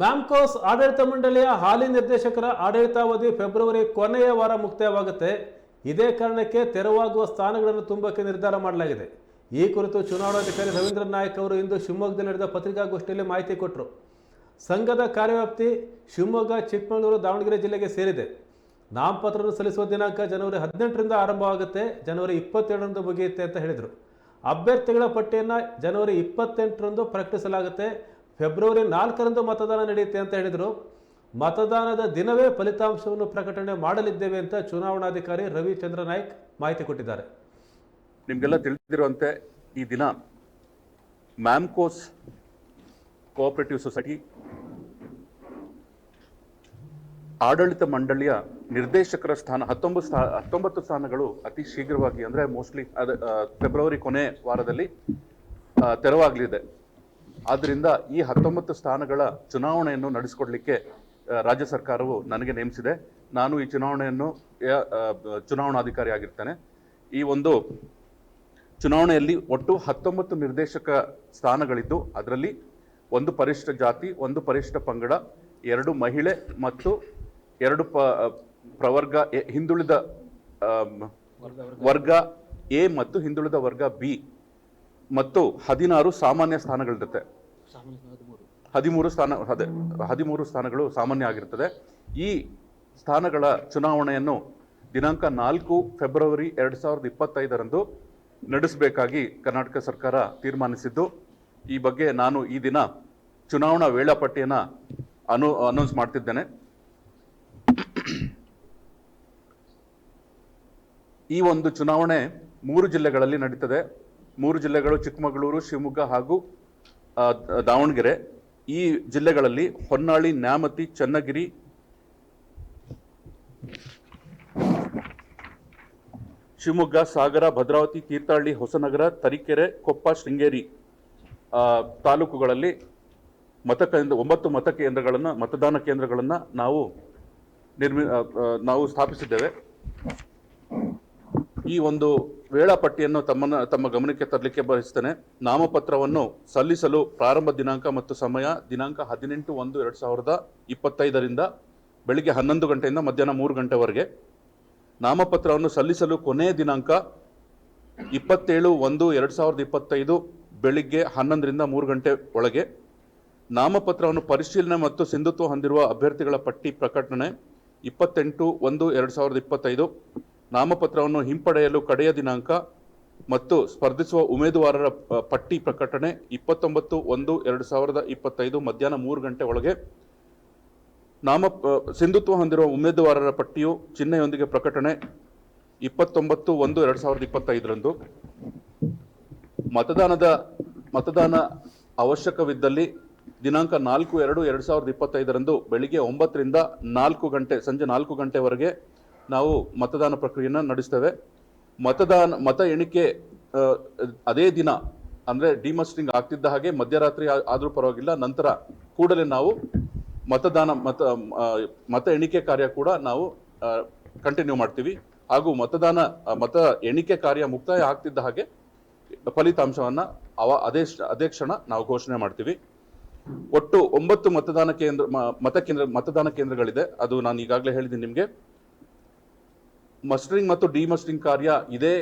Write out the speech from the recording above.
ಮ್ಯಾಮ್ಕೋಸ್ ಆಡಳಿತ ಮಂಡಳಿಯ ಹಾಲಿ ನಿರ್ದೇಶಕರ ಆಡಳಿತಾವಧಿ ಫೆಬ್ರವರಿ ಕೊನೆಯ ವಾರ ಮುಕ್ತಾಯವಾಗುತ್ತೆ. ಇದೇ ಕಾರಣಕ್ಕೆ ತೆರವಾಗುವ ಸ್ಥಾನಗಳನ್ನು ತುಂಬಕ್ಕೆ ನಿರ್ಧಾರ ಮಾಡಲಾಗಿದೆ. ಈ ಕುರಿತು ಚುನಾವಣಾಧಿಕಾರಿ ರವೀಂದ್ರ ನಾಯಕ್ ಅವರು ಇಂದು ಶಿವಮೊಗ್ಗದಲ್ಲಿ ನಡೆದ ಪತ್ರಿಕಾಗೋಷ್ಠಿಯಲ್ಲಿ ಮಾಹಿತಿ ಕೊಟ್ಟರು ಸಂಘದ ಕಾರ್ಯವ್ಯಾಪ್ತಿ ಶಿವಮೊಗ್ಗ, ಚಿಕ್ಕಮಗಳೂರು, ದಾವಣಗೆರೆ ಜಿಲ್ಲೆಗೆ ಸೇರಿದೆ. ನಾಮಪತ್ರವನ್ನು ಸಲ್ಲಿಸುವ ದಿನಾಂಕ ಜನವರಿ ಹದಿನೆಂಟರಿಂದ ಆರಂಭವಾಗುತ್ತೆ. ಜನವರಿ ಇಪ್ಪತ್ತೆರಡರಂದು ಮುಗಿಯುತ್ತೆ ಅಂತ ಹೇಳಿದರು. ಅಭ್ಯರ್ಥಿಗಳ ಪಟ್ಟಿಯನ್ನು ಜನವರಿ ಇಪ್ಪತ್ತೆಂಟರಂದು ಪ್ರಕಟಿಸಲಾಗುತ್ತೆ. ಫೆಬ್ರವರಿ ನಾಲ್ಕರಂದು ಮತದಾನ ನಡೆಯುತ್ತೆ ಅಂತ ಹೇಳಿದರು. ಮತದಾನದ ದಿನವೇ ಫಲಿತಾಂಶವನ್ನು ಪ್ರಕಟಣೆ ಮಾಡಲಿದ್ದೇವೆ ಅಂತ ಚುನಾವಣಾಧಿಕಾರಿ ರವಿಚಂದ್ರ ನಾಯ್ಕ್ ಮಾಹಿತಿ ಕೊಟ್ಟಿದ್ದಾರೆ. ನಿಮಗೆಲ್ಲ ತಿಳಿದಿರುವಂತೆ ಈ ದಿನ ಮ್ಯಾಮ್ಕೋಸ್ ಕೋಆಪರೇಟಿವ್ ಸೊಸೈಟಿ ಆಡಳಿತ ಮಂಡಳಿಯ ನಿರ್ದೇಶಕರ ಸ್ಥಾನ, ಹತ್ತೊಂಬತ್ತು ಸ್ಥಾ, ಹತ್ತೊಂಬತ್ತು ಸ್ಥಾನಗಳು ಅತಿ ಶೀಘ್ರವಾಗಿ ಅಂದರೆ ಮೋಸ್ಟ್ಲಿ ಅದು ಫೆಬ್ರವರಿ ಕೊನೆ ವಾರದಲ್ಲಿ ತೆರವಾಗಲಿದೆ. ಆದ್ದರಿಂದ ಈ ಹತ್ತೊಂಬತ್ತು ಸ್ಥಾನಗಳ ಚುನಾವಣೆಯನ್ನು ನಡೆಸಿಕೊಡ್ಲಿಕ್ಕೆ ರಾಜ್ಯ ಸರ್ಕಾರವು ನನಗೆ ನೇಮಿಸಿದೆ. ನಾನು ಈ ಚುನಾವಣೆಯನ್ನು ಚುನಾವಣಾಧಿಕಾರಿ ಆಗಿರ್ತೇನೆ. ಈ ಒಂದು ಚುನಾವಣೆಯಲ್ಲಿ ಒಟ್ಟು ಹತ್ತೊಂಬತ್ತು ನಿರ್ದೇಶಕ ಸ್ಥಾನಗಳಿದ್ದು, ಅದರಲ್ಲಿ ಒಂದು ಪರಿಶಿಷ್ಟ ಜಾತಿ, ಒಂದು ಪರಿಶಿಷ್ಟ ಪಂಗಡ, ಎರಡು ಮಹಿಳೆ ಮತ್ತು ಎರಡು ಪ ಪ್ರವರ್ಗ ಹಿಂದುಳಿದ ವರ್ಗ ಎ ಮತ್ತು ಹಿಂದುಳಿದ ವರ್ಗ ಬಿ ಮತ್ತು ಹದಿನಾರು ಸಾಮಾನ್ಯ ಸ್ಥಾನಗಳಿರುತ್ತೆ. ಹದಿಮೂರು ಸ್ಥಾನ, ಅದೇ, ಹದಿಮೂರು ಸ್ಥಾನಗಳು ಸಾಮಾನ್ಯ ಆಗಿರುತ್ತದೆ ಈ ಸ್ಥಾನಗಳ ಚುನಾವಣೆಯನ್ನು ದಿನಾಂಕ ನಾಲ್ಕು ಫೆಬ್ರವರಿ ಎರಡು ಸಾವಿರದ ಇಪ್ಪತ್ತೈದರಂದು ನಡೆಸಬೇಕಾಗಿ ಕರ್ನಾಟಕ ಸರ್ಕಾರ ತೀರ್ಮಾನಿಸಿದ್ದು, ಈ ಬಗ್ಗೆ ನಾನು ಈ ದಿನ ಚುನಾವಣಾ ವೇಳಾಪಟ್ಟಿಯನ್ನು ಅನು ಅನೌನ್ಸ್ ಮಾಡ್ತಿದ್ದೇನೆ. ಈ ಒಂದು ಚುನಾವಣೆ ಮೂರು ಜಿಲ್ಲೆಗಳಲ್ಲಿ ನಡೀತದೆ. ಮೂರು ಜಿಲ್ಲೆಗಳು ಚಿಕ್ಕಮಗಳೂರು, ಶಿವಮೊಗ್ಗ ಹಾಗೂ ದಾವಣಗೆರೆ ಈ ಜಿಲ್ಲೆಗಳಲ್ಲಿ ಹೊನ್ನಾಳಿ, ನ್ಯಾಮತಿ, ಚನ್ನಗಿರಿ ಶಿವಮೊಗ್ಗ, ಸಾಗರ, ಭದ್ರಾವತಿ, ತೀರ್ಥಹಳ್ಳಿ, ಹೊಸನಗರ, ತರೀಕೆರೆ, ಕೊಪ್ಪ, ಶೃಂಗೇರಿ ತಾಲೂಕುಗಳಲ್ಲಿ ಮತಕೇಂದ್ರ ಒಂಬತ್ತು ಮತಕೇಂದ್ರಗಳನ್ನು ಮತದಾನ ಕೇಂದ್ರಗಳನ್ನು ನಾವು ನಿರ್ಮಿ ನಾವು ಸ್ಥಾಪಿಸಿದ್ದೇವೆ. ಈ ಒಂದು ವೇಳಾಪಟ್ಟಿಯನ್ನು ತಮ್ಮನ್ನು ತಮ್ಮ ಗಮನಕ್ಕೆ ತರಲಿಕ್ಕೆ ಬಯಸ್ತೇನೆ. ನಾಮಪತ್ರವನ್ನು ಸಲ್ಲಿಸಲು ಪ್ರಾರಂಭ ದಿನಾಂಕ ಮತ್ತು ಸಮಯ ದಿನಾಂಕ ಹದಿನೆಂಟು ಒಂದು ಎರಡು ಸಾವಿರದ ಇಪ್ಪತ್ತೈದರಿಂದ ಬೆಳಿಗ್ಗೆ ಹನ್ನೊಂದು ಗಂಟೆಯಿಂದ ಮಧ್ಯಾಹ್ನ ಮೂರು ಗಂಟೆವರೆಗೆ. ನಾಮಪತ್ರವನ್ನು ಸಲ್ಲಿಸಲು ಕೊನೆಯ ದಿನಾಂಕ ಇಪ್ಪತ್ತೇಳು ಒಂದು ಎರಡು ಸಾವಿರದ ಇಪ್ಪತ್ತೈದು ಬೆಳಿಗ್ಗೆ ಹನ್ನೊಂದರಿಂದ ಮೂರು ಗಂಟೆ ಒಳಗೆ. ನಾಮಪತ್ರವನ್ನು ಪರಿಶೀಲನೆ ಮತ್ತು ಸಿಂಧುತ್ವ ಹೊಂದಿರುವ ಅಭ್ಯರ್ಥಿಗಳ ಪಟ್ಟಿ ಪ್ರಕಟಣೆ ಇಪ್ಪತ್ತೆಂಟು ಒಂದು ಎರಡು ಸಾವಿರದ ಇಪ್ಪತ್ತೈದು. ನಾಮಪತ್ರವನ್ನು ಹಿಂಪಡೆಯಲು ಕಡೆಯ ದಿನಾಂಕ ಮತ್ತು ಸ್ಪರ್ಧಿಸುವ ಉಮೇದುವಾರರ ಪಟ್ಟಿ ಪ್ರಕಟಣೆ ಇಪ್ಪತ್ತೊಂಬತ್ತು ಒಂದು ಎರಡು ಸಾವಿರದ ಇಪ್ಪತ್ತೈದು ಮಧ್ಯಾಹ್ನ ಮೂರು ಗಂಟೆ ಒಳಗೆ. ನಾಮ ಸಿಂಧುತ್ವ ಹೊಂದಿರುವ ಉಮೇದುವಾರರ ಪಟ್ಟಿಯು ಚಿಹ್ನೆಯೊಂದಿಗೆ ಪ್ರಕಟಣೆ ಇಪ್ಪತ್ತೊಂಬತ್ತು ಒಂದು ಎರಡು ಸಾವಿರದ ಇಪ್ಪತ್ತೈದರಂದು. ಮತದಾನದ, ಮತದಾನ ಅವಶ್ಯಕವಿದ್ದಲ್ಲಿ ದಿನಾಂಕ ನಾಲ್ಕು ಎರಡು ಎರಡು ಸಾವಿರದ ಇಪ್ಪತ್ತೈದರಂದು ಬೆಳಿಗ್ಗೆ ಒಂಬತ್ತರಿಂದ ನಾಲ್ಕು ಗಂಟೆ, ಸಂಜೆ ನಾಲ್ಕು ಗಂಟೆವರೆಗೆ ನಾವು ಮತದಾನ ಪ್ರಕ್ರಿಯೆಯನ್ನು ನಡೆಸ್ತೇವೆ. ಮತದಾನ, ಮತ ಎಣಿಕೆ ಅದೇ ದಿನ, ಅಂದರೆ ಡಿಮಸ್ಟಿಂಗ್ ಆಗ್ತಿದ್ದ ಹಾಗೆ ಮಧ್ಯರಾತ್ರಿ ಆದರೂ ಪರವಾಗಿಲ್ಲ, ನಂತರ ಕೂಡಲೇ ನಾವು ಮತದಾನ, ಮತ ಮತ ಎಣಿಕೆ ಕಾರ್ಯ ಕೂಡ ನಾವು ಕಂಟಿನ್ಯೂ ಮಾಡ್ತೀವಿ. ಹಾಗೂ ಮತದಾನ ಮತ ಎಣಿಕೆ ಕಾರ್ಯ ಮುಕ್ತಾಯ ಆಗ್ತಿದ್ದ ಹಾಗೆ ಫಲಿತಾಂಶವನ್ನ ಅವ, ಅದೇ ಅದೇ ಕ್ಷಣ ನಾವು ಘೋಷಣೆ ಮಾಡ್ತೀವಿ. ಒಟ್ಟು ಒಂಬತ್ತು ಮತದಾನ ಕೇಂದ್ರ ಮತ ಕೇಂದ್ರ, ಮತದಾನ ಕೇಂದ್ರಗಳಿದೆ. ಅದು ನಾನು ಈಗಾಗಲೇ ಹೇಳಿದ್ದೀನಿ ನಿಮಗೆ. ಮಸ್ಟರಿಂಗ್ ಮತ್ತು ಡಿಮಸ್ಟರಿಂಗ್ ಕಾರ್ಯ ಇದೇ